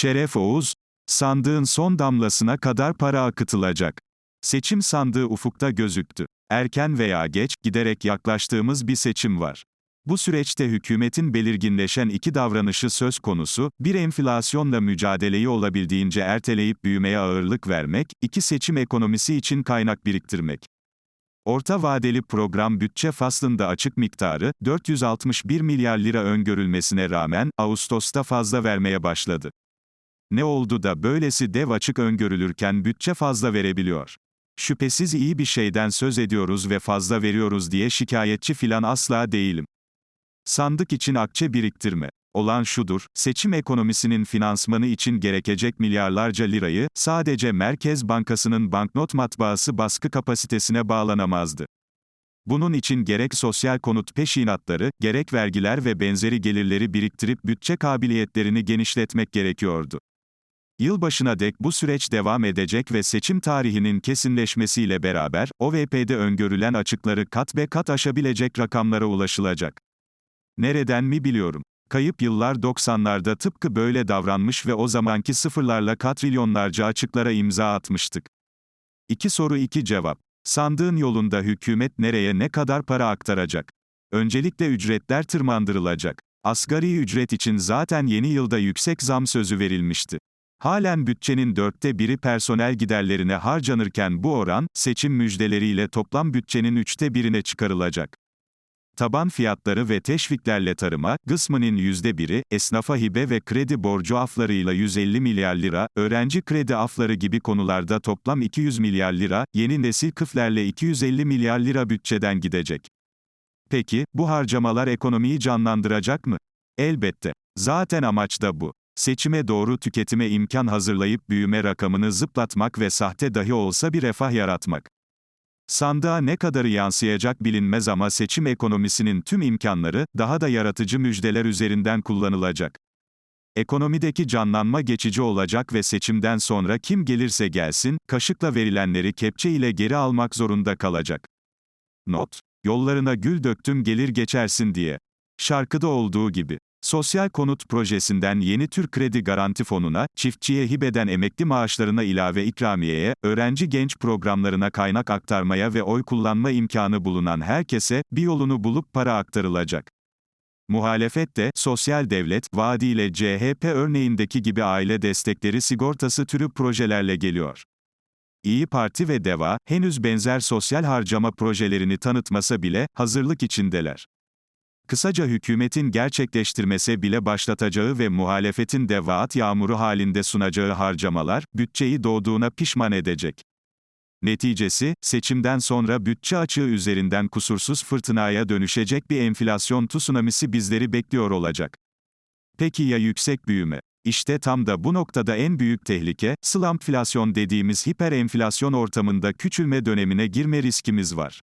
Şeref Oğuz, sandığın son damlasına kadar para akıtılacak. Seçim sandığı ufukta gözüktü. Erken veya geç, giderek yaklaştığımız bir seçim var. Bu süreçte hükümetin belirginleşen iki davranışı söz konusu, bir enflasyonla mücadeleyi olabildiğince erteleyip büyümeye ağırlık vermek, iki seçim ekonomisi için kaynak biriktirmek. Orta vadeli program bütçe faslında açık miktarı, 461 milyar lira öngörülmesine rağmen, Ağustos'ta fazla vermeye başladı. Ne oldu da böylesi dev açık öngörülürken bütçe fazla verebiliyor? Şüphesiz iyi bir şeyden söz ediyoruz ve fazla veriyoruz diye şikayetçi filan asla değilim. Sandık için akçe biriktirme. Olan şudur, seçim ekonomisinin finansmanı için gerekecek milyarlarca lirayı, sadece Merkez Bankası'nın banknot matbaası baskı kapasitesine bağlanamazdı. Bunun için gerek sosyal konut peşinatları, gerek vergiler ve benzeri gelirleri biriktirip bütçe kabiliyetlerini genişletmek gerekiyordu. Yılbaşına dek bu süreç devam edecek ve seçim tarihinin kesinleşmesiyle beraber, OVP'de öngörülen açıkları kat be kat aşabilecek rakamlara ulaşılacak. Nereden mi biliyorum? Kayıp yıllar 90'larda tıpkı böyle davranmış ve o zamanki sıfırlarla katrilyonlarca açıklara imza atmıştık. İki soru iki cevap. Sandığın yolunda hükümet nereye ne kadar para aktaracak? Öncelikle ücretler tırmandırılacak. Asgari ücret için zaten yeni yılda yüksek zam sözü verilmişti. Halen bütçenin dörtte biri personel giderlerine harcanırken bu oran, seçim müjdeleriyle toplam bütçenin üçte birine çıkarılacak. Taban fiyatları ve teşviklerle tarıma, yüzde biri, esnafa hibe ve kredi borcu aflarıyla 150 milyar lira, öğrenci kredi afları gibi konularda toplam 200 milyar lira, yeni nesil kıflerle 250 milyar lira bütçeden gidecek. Peki, bu harcamalar ekonomiyi canlandıracak mı? Elbette. Zaten amaç da bu. Seçime doğru tüketime imkan hazırlayıp büyüme rakamını zıplatmak ve sahte dahi olsa bir refah yaratmak. Sandığa ne kadarı yansıyacak bilinmez ama seçim ekonomisinin tüm imkanları, daha da yaratıcı müjdeler üzerinden kullanılacak. Ekonomideki canlanma geçici olacak ve seçimden sonra kim gelirse gelsin, kaşıkla verilenleri kepçe ile geri almak zorunda kalacak. Not. Yollarına gül döktüm gelir geçersin diye. Şarkıda olduğu gibi. Sosyal konut projesinden yeni tür kredi garanti fonuna, çiftçiye hibeden emekli maaşlarına ilave ikramiyeye, öğrenci genç programlarına kaynak aktarmaya ve oy kullanma imkanı bulunan herkese, bir yolunu bulup para aktarılacak. Muhalefet de, sosyal devlet, vaadiyle CHP örneğindeki gibi aile destekleri sigortası türü projelerle geliyor. İyi Parti ve DEVA, henüz benzer sosyal harcama projelerini tanıtmasa bile, hazırlık içindeler. Kısaca hükümetin gerçekleştirmese bile başlatacağı ve muhalefetin de vaat yağmuru halinde sunacağı harcamalar, bütçeyi doğduğuna pişman edecek. Neticesi, seçimden sonra bütçe açığı üzerinden kusursuz fırtınaya dönüşecek bir enflasyon tsunamisi bizleri bekliyor olacak. Peki ya yüksek büyüme? İşte tam da bu noktada en büyük tehlike, slamflasyon dediğimiz hiper enflasyon ortamında küçülme dönemine girme riskimiz var.